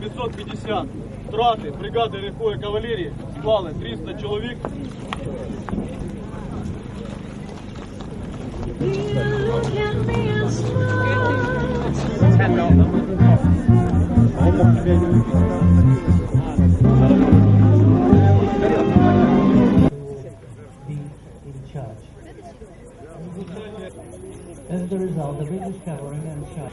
550. Втрати бригади легкої кавалерії склали 300 чоловік. be in charge. As a result, the British cavalry and charge.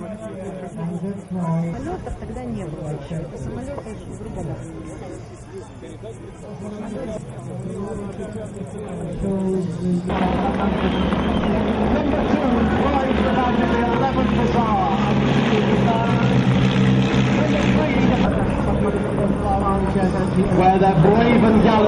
Самолетов тогда не было. Самолеты другом where their brave and gallant